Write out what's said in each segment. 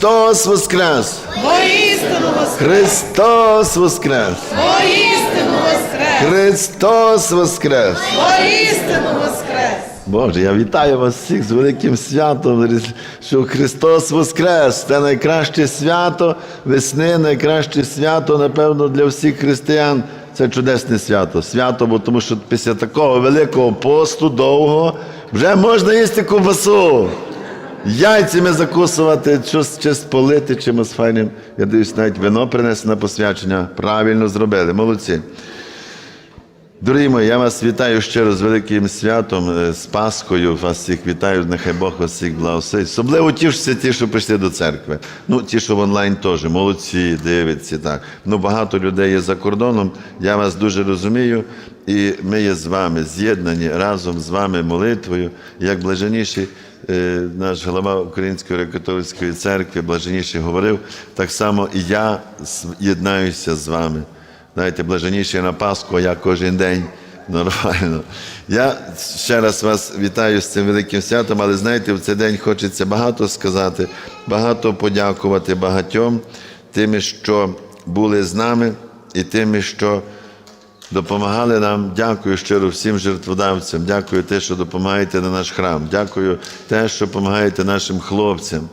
Христос Воскрес! Воістину воскрес! Христос Воскрес! Воістину воскрес! Христос Воскрес! Воістину воскрес! Боже, я вітаю вас всіх з великим святом, що Христос Воскрес! Це найкраще свято весни, найкраще свято, напевно, для всіх християн. Це чудесне свято. Свято, бо тому що після такого великого посту довго вже можна їсти ковбасу. Яйцями закусувати, щось, щось полити чимось файним. Я дивлюсь, навіть вино принесли на посвячення. Правильно зробили. Молодці. Дорогі мої, я вас вітаю щиро з великим святом, е, з Пасхою. Вас всіх вітаю, нехай Бог вас всіх благословить. Особливо тішуся ті, що прийшли до церкви. Ну, ті, що в онлайн теж, молодці, дивиться так. Ну, багато людей є за кордоном. Я вас дуже розумію. І ми є з вами з'єднані разом з вами молитвою. Як блаженніший е, наш голова Української греко-католицької церкви, блаженніший говорив, так само і я єднаюся з вами. Знаєте, блаженніше на Пасху, я кожен день. Нормально. Я ще раз вас вітаю з цим великим святом, але знаєте, в цей день хочеться багато сказати, багато подякувати багатьом тими, що були з нами, і тими, що допомагали нам. Дякую щиро всім жертводавцям. Дякую те, що допомагаєте на наш храм. Дякую те, що допомагаєте нашим хлопцям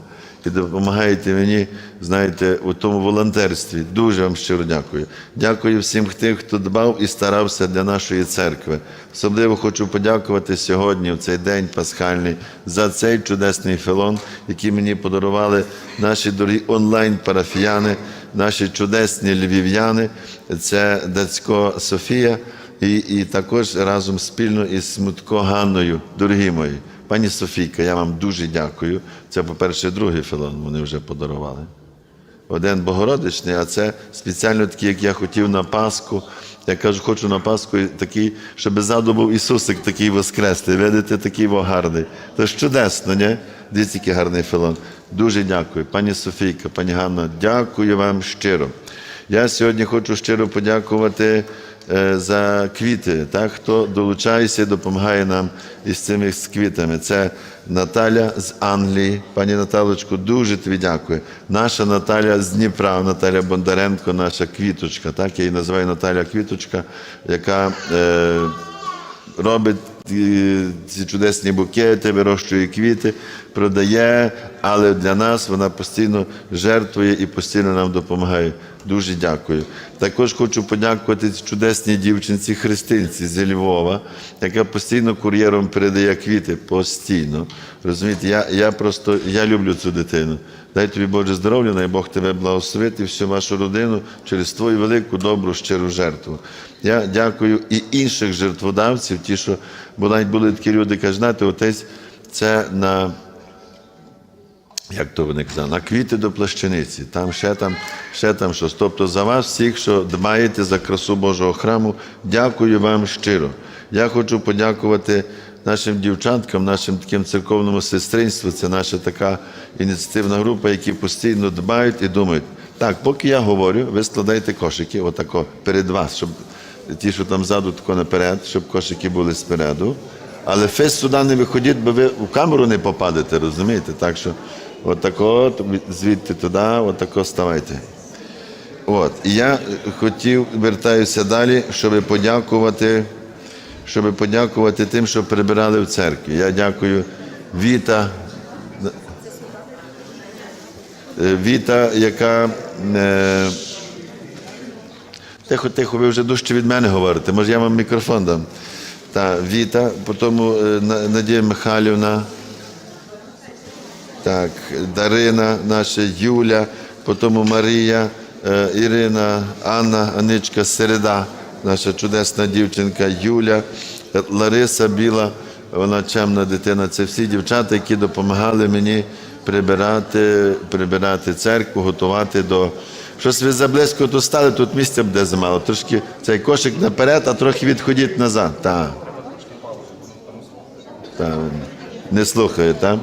і допомагаєте мені, знаєте, у тому волонтерстві. Дуже вам щиро дякую. Дякую всім тим, хто дбав і старався для нашої церкви. Особливо хочу подякувати сьогодні, в цей день пасхальний, за цей чудесний фелон, який мені подарували наші дорогі онлайн-парафіяни, наші чудесні львів'яни. Це Дацько Софія. І, і також разом спільно із Смутко Ганною, дорогі мої. Пані Софійка, я вам дуже дякую. Це, по-перше, другий філон вони вже подарували. Один Богородичний, а це спеціально такий, як я хотів на Пасху. Я кажу, хочу на Пасху такий, щоб ззаду був Ісусик такий воскреслий. Видите, такий гарний. Це ж чудесно, ні? Дивіться, який гарний філон. Дуже дякую. Пані Софійка, пані Ганна, дякую вам щиро. Я сьогодні хочу щиро подякувати за квіти, так, хто долучається і допомагає нам із цими з квітами. Це Наталя з Англії. Пані Наталочку, дуже тобі дякую. Наша Наталя з Дніпра, Наталя Бондаренко, наша квіточка. Так, я її називаю Наталя Квіточка, яка е, робить е, ці чудесні букети, вирощує квіти, продає, але для нас вона постійно жертвує і постійно нам допомагає. Дуже дякую. Також хочу подякувати чудесній дівчинці Христинці зі Львова, яка постійно кур'єром передає квіти. Постійно. Розумієте, я, я просто я люблю цю дитину. Дай тобі Боже здоров'я, дай Бог тебе благословити всю вашу родину через твою велику добру щиру жертву. Я дякую і інших жертводавців, ті, що бо навіть були такі люди, кажуть, знаєте, отець, це на як то вони казали, на квіти до плащаниці, там ще там, ще там щось. Тобто за вас всіх, що дбаєте за красу Божого храму, дякую вам щиро. Я хочу подякувати нашим дівчаткам, нашим таким церковному сестринству. Це наша така ініціативна група, які постійно дбають і думають. Так, поки я говорю, ви складайте кошики, отако перед вас, щоб ті, що там ззаду, тако наперед, щоб кошики були спереду. Але фес сюди не виходіть, бо ви в камеру не попадете, розумієте? Так що отако, звідти туди, отако ставайте. От. І я хотів, вертаюся далі, щоб подякувати, щоб подякувати тим, що прибирали в церкві. Я дякую Віта. Е, Віта, яка. Е, Тихо, тихо, ви вже дужче від мене говорите. Може, я вам мікрофон дам. Та, Віта, потім е, Надія Михайлівна, так, Дарина, наша Юля, потім Марія, Ірина, Анна, Аничка, Середа, наша чудесна дівчинка Юля, Лариса Біла, вона чемна дитина. Це всі дівчата, які допомагали мені прибирати, прибирати церкву, готувати до. Щось ви заблизько тут стали, тут місця буде замало. Трошки цей кошик наперед, а трохи відходіть назад. Так. Так. Не слухає, так?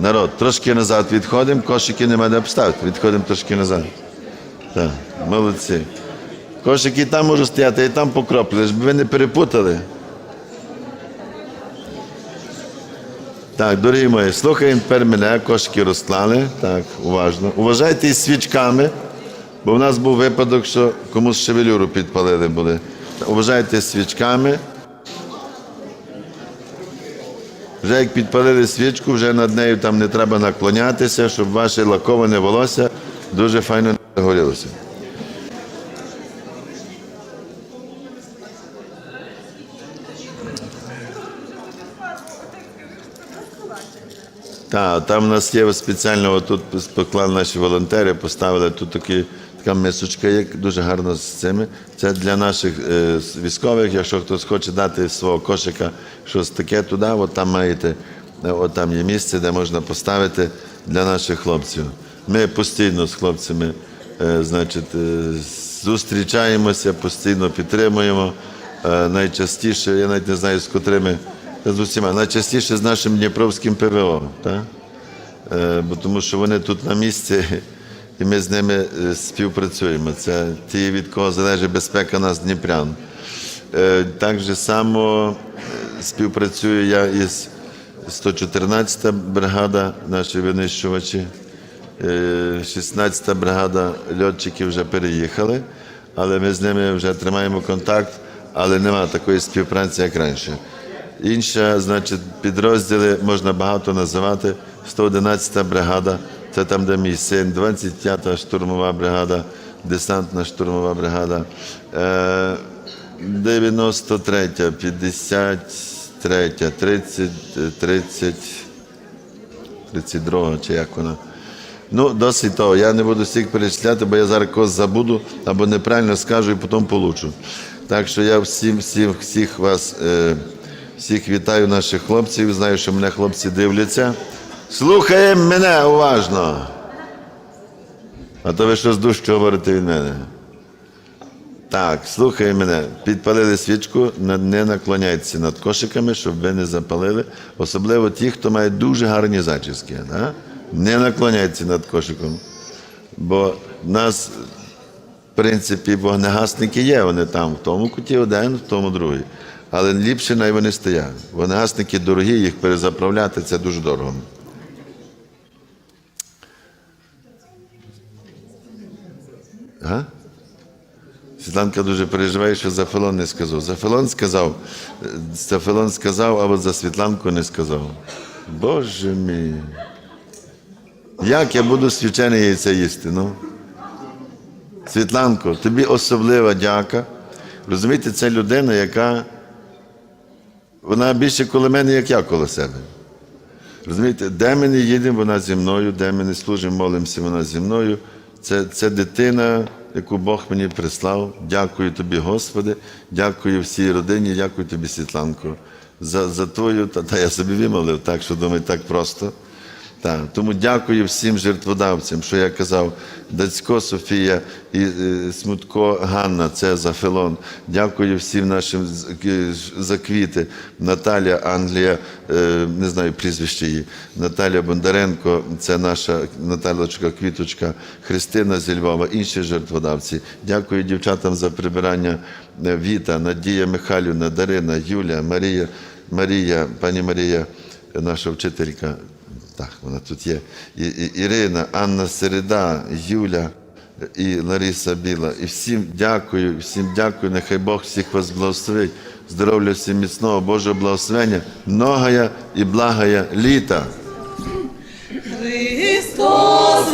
Народ, трошки назад відходимо, кошики нема де обставити. Відходимо трошки назад. Так, молодці. Кошики там можуть стояти, і там покроплені, щоб ви не перепутали. Так, дорогі мої, слухаємо тепер мене, кошики розклали. Так, уважно. Уважайте із свічками, бо в нас був випадок, що комусь шевелюру підпалили були. Уважайте свічками. Вже як підпалили свічку, вже над нею там не треба наклонятися, щоб ваше лаковане волосся дуже файно не горілося. Так, там у нас є спеціально, тут поклали наші волонтери, поставили тут такі, така мисочка, як дуже гарно з цими. Це для наших е, військових, якщо хтось хоче дати свого кошика щось таке туди, от там маєте, е, от там є місце, де можна поставити для наших хлопців. Ми постійно з хлопцями е, значить, е, зустрічаємося, постійно підтримуємо. Е, найчастіше, я навіть не знаю, з котрими з усіма, найчастіше з нашим Дніпровським ПВО, так? Е, бо тому що вони тут на місці, і ми з ними е, співпрацюємо. Це ті, від кого залежить безпека нас Дніпрян. Е, Так же само співпрацюю я із 114-та бригада, наші винищувачі. Е, 16-та бригада льотчиків вже переїхали, але ми з ними вже тримаємо контакт, але немає такої співпраці, як раніше. Інша, значить, підрозділи можна багато називати. 111-та бригада, це там, де мій син, 25-та штурмова бригада, десантна штурмова бригада, е, 93-та, 53-та, 30, 30, 32 чи як вона. Ну, досить того. Я не буду всіх перечисляти, бо я зараз когось забуду або неправильно скажу і потім получу. Так що я всім, всім, всіх вас, е, всіх вітаю, наших хлопців. Знаю, що мене хлопці дивляться. Слухаємо мене уважно. А то ви щось дужче говорите від мене. Так, слухай мене. Підпалили свічку, не наклоняйтеся над кошиками, щоб ви не запалили. Особливо ті, хто має дуже гарні зачіски. Да? Не наклоняйтеся над кошиком. Бо в нас, в принципі, вогнегасники є, вони там, в тому куті один, в тому другий. Але ліпше най вони стоять. Вогнегасники дорогі, їх перезаправляти це дуже дорого. Ага? Світланка дуже переживає, що за Фелон не сказав. За сказав, за сказав, а за Світланку не сказав. Боже мій. Як я буду свячене яйце їсти? Ну? Світланко, тобі особлива дяка. Розумієте, це людина, яка вона більше коло мене, як я коло себе. Розумієте, де ми не їдемо, вона зі мною, де ми не служимо, молимося, вона зі мною. Це, це дитина, яку Бог мені прислав. Дякую тобі, Господи, дякую всій родині, дякую тобі, Світланко, за, за твою, та, та я собі вимовив, так що думаю, так просто. Так, тому дякую всім жертводавцям, що я казав, Дацько Софія і е, Смутко Ганна, це за Фелон. Дякую всім нашим за квіти. Наталя Англія, е, не знаю прізвище її, Наталя Бондаренко, це наша Наталочка Квіточка, Христина зі Львова, інші жертводавці. Дякую дівчатам за прибирання е, Віта, Надія Михайлівна, Дарина, Юля, Марія, Марія, пані Марія, наша вчителька. Так, вона тут є. І, і, Ірина, Анна Середа, Юля і Лариса Біла. І всім дякую, всім дякую. Нехай Бог всіх вас благословить. Здоров'я всім міцного, Божого благословення, многая і благая літа. Христос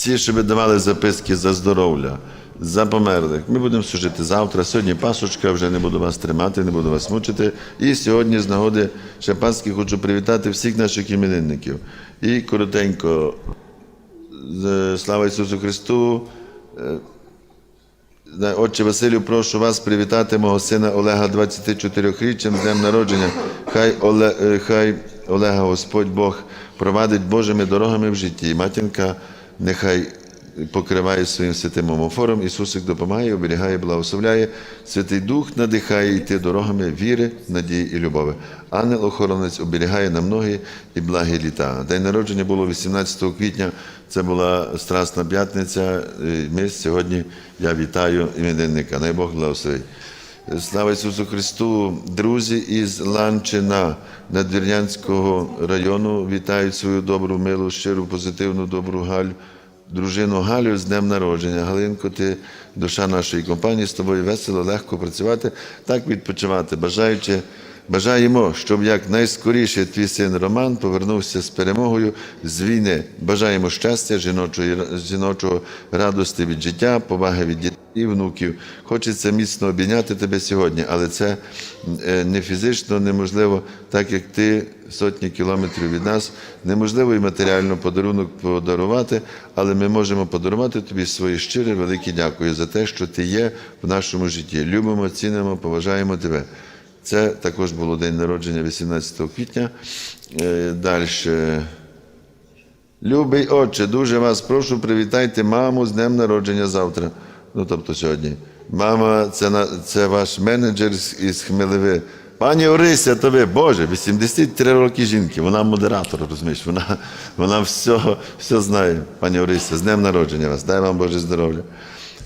Всі, що ви давали записки за здоров'я, за померлих. Ми будемо служити завтра. Сьогодні пасочка, вже не буду вас тримати, не буду вас мучити. І сьогодні з нагоди Шапанських хочу привітати всіх наших іменинників. І коротенько, слава Ісусу Христу. е, Отче Василю, прошу вас привітати мого сина Олега 24-річчям з днем народження. Хай, Оле, е, хай Олега Господь Бог провадить Божими дорогами в житті. Матінка нехай покриває своїм святим омофором. Ісусик допомагає, оберігає, благословляє. Святий Дух надихає йти дорогами віри, надії і любові. Ангел-охоронець оберігає на многі і благі літа. День народження було 18 квітня. Це була Страсна п'ятниця. Ми сьогодні я вітаю іменинника. Най Бог благословить. Слава Ісусу Христу! Друзі із Ланчина Надвірнянського району вітають свою добру, милу, щиру, позитивну, добру Галю, дружину Галю з днем народження. Галинко, ти душа нашої компанії, з тобою весело, легко працювати, так відпочивати. Бажаючи Бажаємо, щоб якнайскоріше твій син Роман повернувся з перемогою з війни. Бажаємо щастя, жіночої, жіночого радості від життя, поваги від дітей і внуків. Хочеться міцно обійняти тебе сьогодні, але це е, не фізично неможливо, так як ти сотні кілометрів від нас. Неможливо і матеріально подарунок подарувати, але ми можемо подарувати тобі свої щире великі дякую за те, що ти є в нашому житті. Любимо, цінимо, поважаємо тебе. Це також було день народження 18 квітня. Далі. Любий отче, дуже вас прошу, привітайте маму з днем народження завтра. Ну, тобто сьогодні. Мама, це, це ваш менеджер із Хмелеви. Пані Орися, то ви, Боже, 83 роки жінки, вона модератор, розумієш, вона, вона все, все знає. Пані Орися, з днем народження вас, дай вам Боже здоров'я.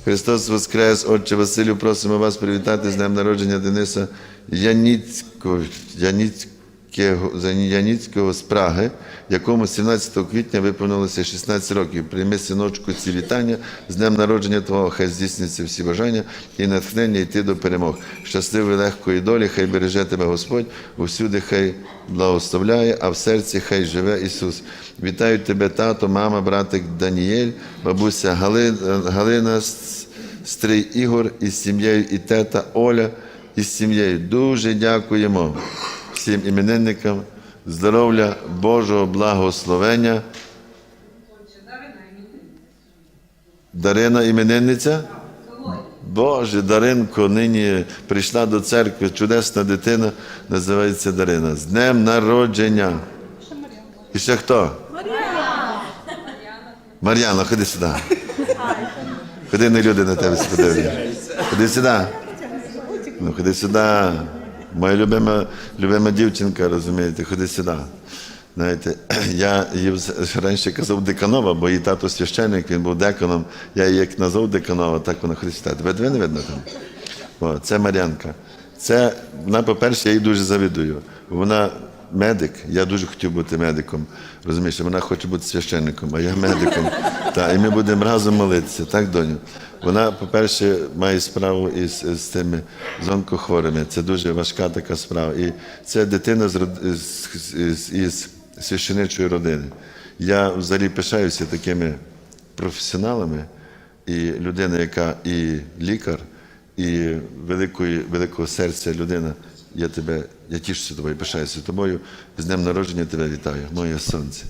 Христос Воскрес, Отче Василю, просимо вас привітати з днем народження Дениса Яніцького, Яніцького, Яніцького з Праги, якому 17 квітня виповнилося 16 років. Прийми синочку ці вітання з днем народження Твого, хай здійсняться всі бажання і натхнення йти до перемог. Щасливої легкої долі, хай береже тебе Господь, усюди хай благословляє, а в серці хай живе Ісус. Вітаю тебе, тато, мама, братик Даніель, бабуся Галина, Галина Стрий Ігор із сім'єю і тета Оля із сім'єю. Дуже дякуємо всім іменинникам, здоров'я, Божого благословення. Дарина іменинниця? Боже, Даринко нині прийшла до церкви, чудесна дитина, називається Дарина. З днем народження. І ще хто? Мар'яна. Мар'яна, ходи сюди. Ходи, не люди на тебе подивляться. Ходи сюди. Ну, ходи сюди. Моя любима, любима дівчинка, розумієте, ходи сюди. Знаєте, я її раніше казав Деканова, бо її тато священник, він був деканом. Я її як назвав Деканова, так вона ходи сюди. Тебе дві не видно там? О, це Мар'янка. Це, вона, по-перше, я їй дуже завідую. Вона медик, я дуже хотів бути медиком. Розумієш, вона хоче бути священником, а я медиком. Та, і ми будемо разом молитися, так, доню? Вона, по-перше, має справу із, з тими з. Це дуже важка така справа. І це дитина з, род- з, з, із священичої родини. Я взагалі пишаюся такими професіоналами, і людина, яка і лікар, і великої, великого серця людина. Я тебе, я тішуся тобою, пишаюся тобою. З днем народження тебе вітаю, моє сонце.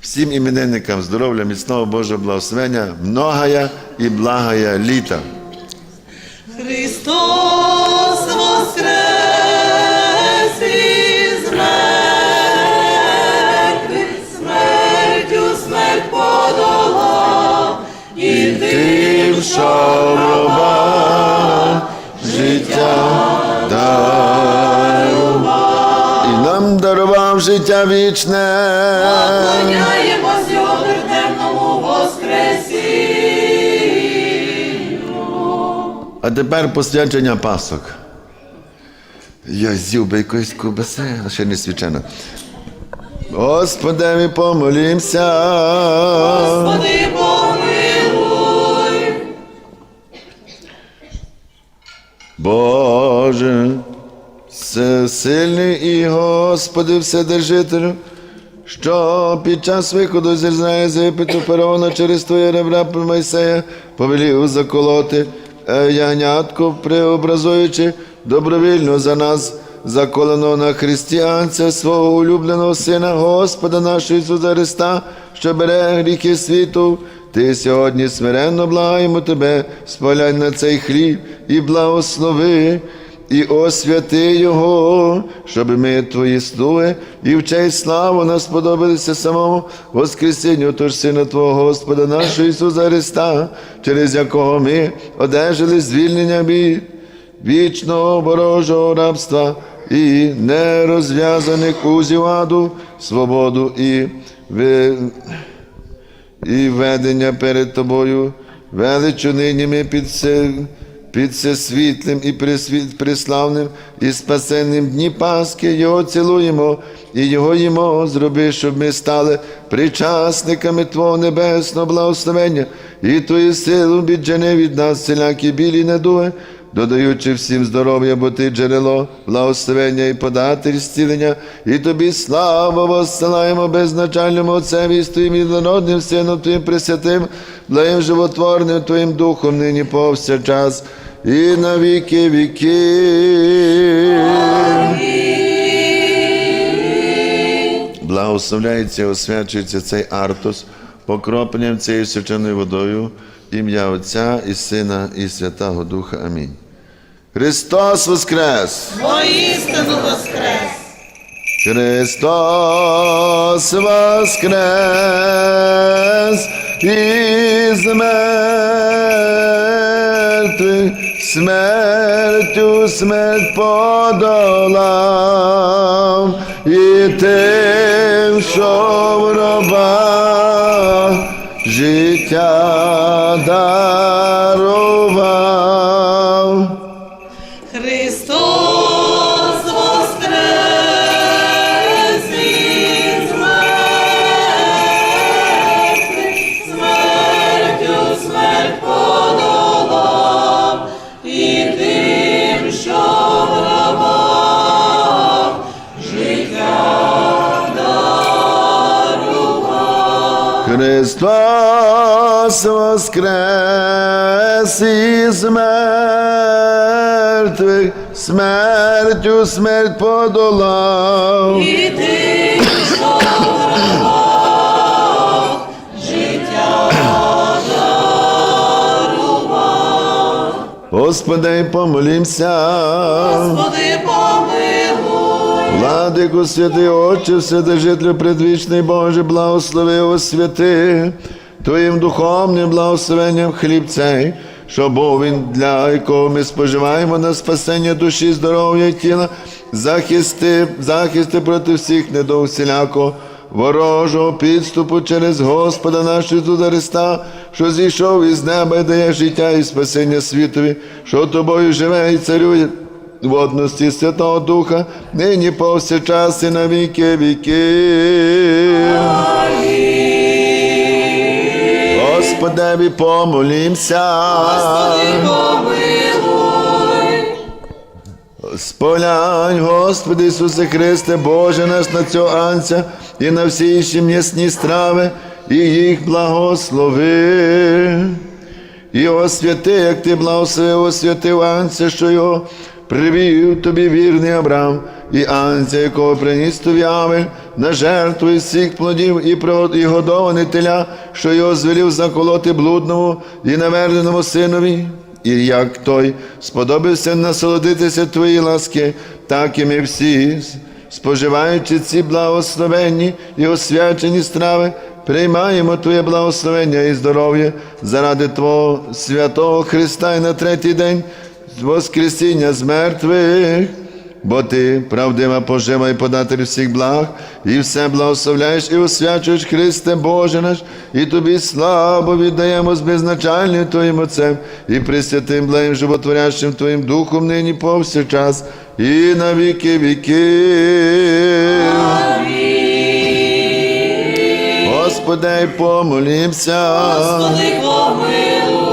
Всім іменинникам здоров'я, міцного Божого благословення, многая і благая літа. Христос воскрес із мертвих, смертю смерть подолав, і Тим, що життя вічне. Поклоняємось його терному воскресінню. А тепер посвячення пасок. Я з'їв би якоїсь ковбаси, а ще не свячена. Господи, помолімся. Господи, помилуй. Боже, всесильний і Господи, Вседержителю, що під час виходу з Ізраїля з Єгипту фараона через твоє ребра Мойсея повелів заколоти е, ягнятко, преобразуючи добровільно за нас, заколеного на християнця свого улюбленого Сина, Господа нашого Ісуса Христа, що бере гріхи світу, Ти сьогодні смиренно благаємо тебе, спалянь на цей хліб і благослови. І освяти Його, щоб ми, Твої слуги, і в честь славу нас сподобалися самому. Воскресінню, тож Сина Твого Господа нашого Ісуса Христа, через якого ми одержали звільнення від вічного ворожого рабства і нерозв'язаних узів аду, свободу і, ви, і ведення перед тобою, величу нині ми під під всесвітлим і присвіт, приславним і спасенним дні Пасхи Його цілуємо і Його їмо, зроби, щоб ми стали причасниками Твого небесного благословення. І Твою силу віджени від нас всілякі білі недуги, додаючи всім здоров'я, бо ти джерело, благословення і податель зцілення, і тобі славу воссилаємо безначальному Отцеві з Твоїм єдинородним Сином Твоїм Пресвятим, благим животворним Твоїм Духом нині повсякчас і на віки віки. Благословляється, і освячується цей артос покропленням цією свяченою водою, ім'я Отця і Сина, і Святого Духа. Амінь. Христос Воскрес! Воістину воскрес! Христос Воскрес! Із мертвих смертю смерть подолав, і тим, що в роба життя дарував. Христос воскрес із мертвих, смертю смерть подолав. І тим, що життя дарував. Господи, помолімся. Господи, помилуй. Владику, святий Отче, Вседержителю предвічний Боже, благослови освяти Твоїм духовним благословенням хліб цей, що був він для якого ми споживаємо на спасення душі, здоров'я і тіла, захисти, захисти проти всіх недов всілякого, ворожого підступу через Господа нашого Ісуса Христа, що зійшов із неба і дає життя і спасення світові, що тобою живе і царює в одності Святого Духа, нині повсякчас і на віки віки. Господеві помолімся. Господи, помилуй. Сполянь, Господи Ісусе Христе, Боже наш на цього анця і на всі інші м'ясні страви, і їх благослови. І освяти, як ти благословив, освятив анця, що його привів тобі вірний Абрам, і анця, якого приніс тобі Авель, на жертву із всіх плодів і, і годований теля, що його звелів заколоти блудному і наверненому синові. І як той сподобався насолодитися твої ласки, так і ми всі, споживаючи ці благословенні і освячені страви, приймаємо Твоє благословення і здоров'я заради Твого святого Христа і на третій день Воскресіння з мертвих. Бо ти, правдива пожива і податель всіх благ, і все благословляєш і освячуєш Христе Боже наш, і тобі славу віддаємо з безначальним Твоїм Отцем і пресвятим благим животворящим Твоїм Духом нині повсякчас і на віки віки. Господи, помолімся. Господи, помилуй.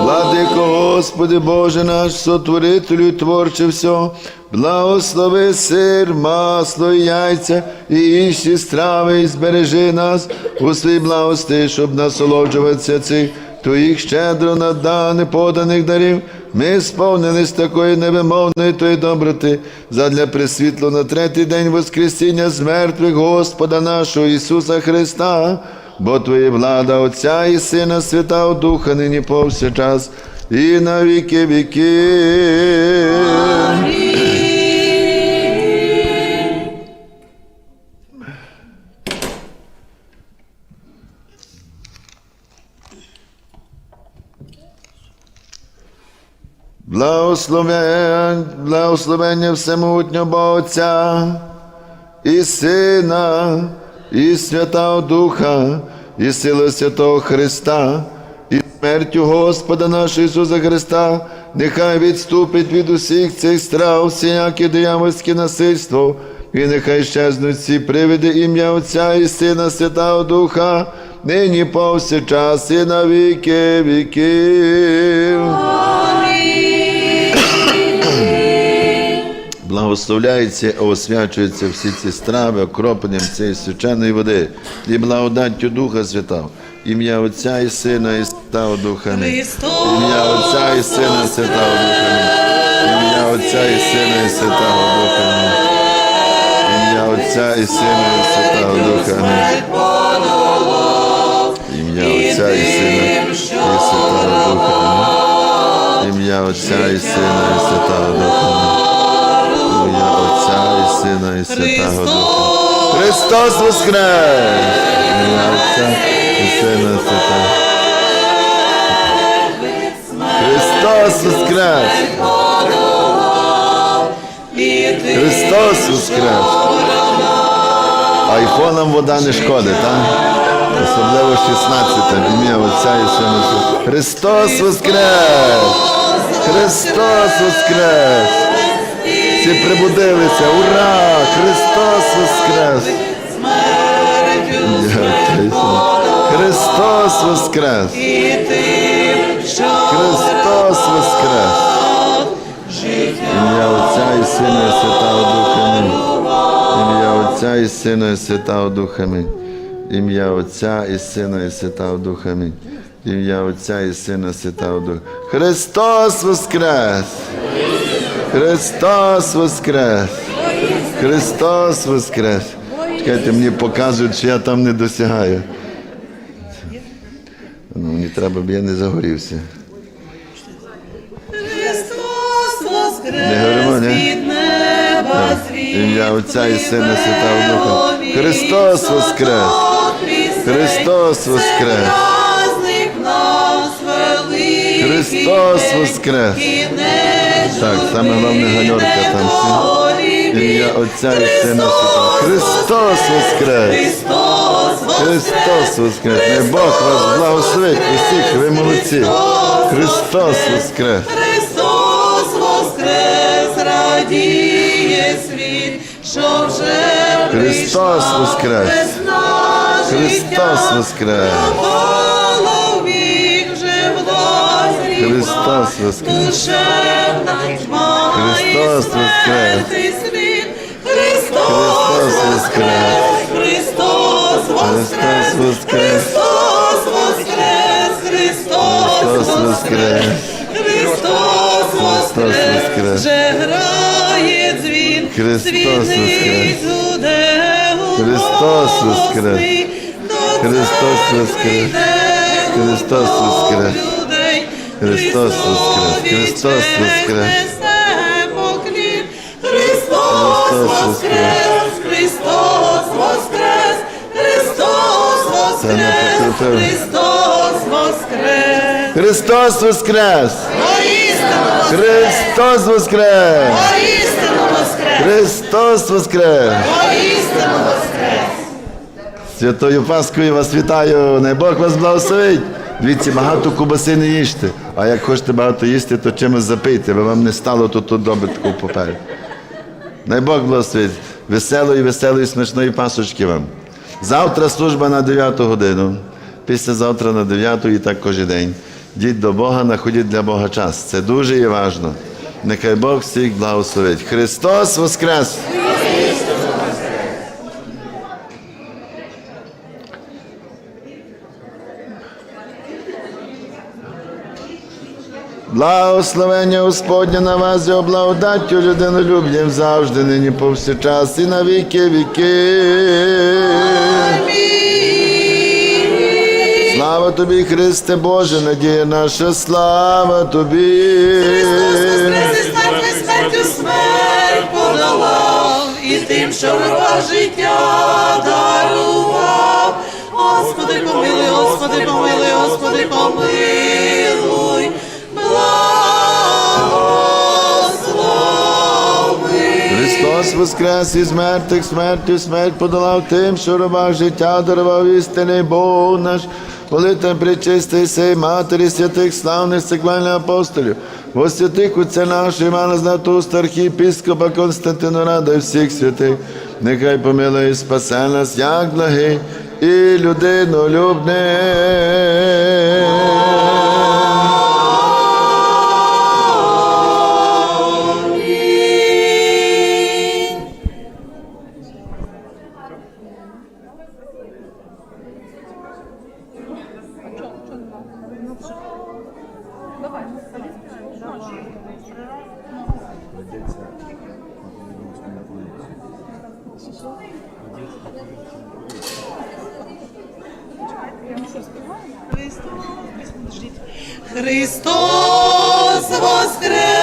Владико, Господи Боже наш, сотворителю творче всього, благослови сир, масло і яйця і інші страви, і збережи нас у своїй благости, щоб насолоджуватися цих Твоїх щедро наданих поданих дарів. Ми сповнились такої невимовної Твої доброти, задля присвітло на третій день Воскресіння з мертвих Господа нашого Ісуса Христа бо Твоє влада Отця і Сина Святого Духа нині повсякчас і на віки віки. Благословен, благословення всемогутнього Отця і Сина, і Святого Духа, і сили Святого Христа, і смертю Господа нашого Ісуса Христа, нехай відступить від усіх цих страв, всіяке диявольське насильство, і нехай щезнуть всі привиди ім'я Отця і Сина Святого Духа, нині повсякчас і на віки віків. Благословляється, і освячуються всі ці страви окропленням цієї свяченої води і благодаттю Духа Святого, ім'я Отця і Сина і Святого Духа. Ім'я Отця і Сина і Святого Духа. Ім'я Отця і Сина і Святого Духа. Ім'я Отця і Сина і Святого Духа. Ім'я Отця і Сина і Святого Духа. Ім'я Отця і Сина і Святого Духа. Отця і Сина і Святого Духа. Христос Воскрес! Отця і Сина і Святого. Христос Воскрес! Христос Воскрес! Айфонам вода не шкодить, так? Особливо 16 в ім'я Отця і Сина Христос Воскрес! Христос Воскрес! Всі прибудилися! Ура! Христос Воскрес! Христос Воскрес! Христос Воскрес! Ім'я Отця і Сина і Святого Духа. Ім'я Отця і Сина і Святого Духа. Ім'я Отця і Сина і Святого Духа. Ім'я Отця і Сина і Святого Духа. Христос Воскрес! Христос Воскрес! Христос Воскрес! Чекайте, мені показують, що я там не досягаю. Ну, мені треба, б я не загорівся. Христос воскрес Не говоримо, ні? від неба Ім'я Отця і Сина Святого Духа. Христос Воскрес! Христос Воскрес! Христос Воскрес! Так, саме головне гальорка там. Ім'я Отця і Сина Святого. Христос Воскрес! Христос Воскрес! Не Бог вас благословить усіх, ви молодці! Христос Воскрес! Христос воскрес, радіє світ, що вже Христос воскрес! Христос. Воскрес! Христос Воскрес! Христос воскрес! Христос воскрес! Христос воскрес! Христос Воскрес! Христос воскрес! Христос Воскрес! Вже грає дзвін, світлицю, де Христос воскрес! Христос воскрес! Христос воскрес! Христос воскрес! Христос воскрес! Христос Христос воскрес! Христос воскрес! Христос воскрес! Христос воскрес! Христос Воскрес! Воістину воскрес! Христос Воскрес! Христос Воскрес! Святою Паскою вас вітаю! Най Бог вас благословить! Дивіться, багато кубаси не їжте, а як хочете багато їсти, то чимось запийте, аби вам не стало тут добитку попереду. Най Бог благословить. Веселої, веселої, смачної пасочки вам. Завтра служба на 9 годину, післязавтра на 9 і так кожен день. Діть до Бога, находіть для Бога час. Це дуже є важно. Нехай Бог всіх благословить. Христос Воскрес! Благословення Господня на вас, його благодаттю людинолюбнім завжди, нині повсякчас і на віки віки. Амінь. Слава тобі, Христе Боже, надія наша, слава тобі. Христос смертю смерть подолав, і тим, що врага життя дарував. Господи, помилуй, Господи, помилуй, Господи, помилуй, Христос воскрес із мертвих, смертю смерть подолав тим, що робах життя дарував істини Бог наш. Молитвам причистий сей матері святих славних цеклальних апостолів, во святих отця нашого Івана Златоуста, архієпископа Константина Рада і всіх святих, нехай помилує і спасе нас, як благий і людинолюбний. Христос воскрес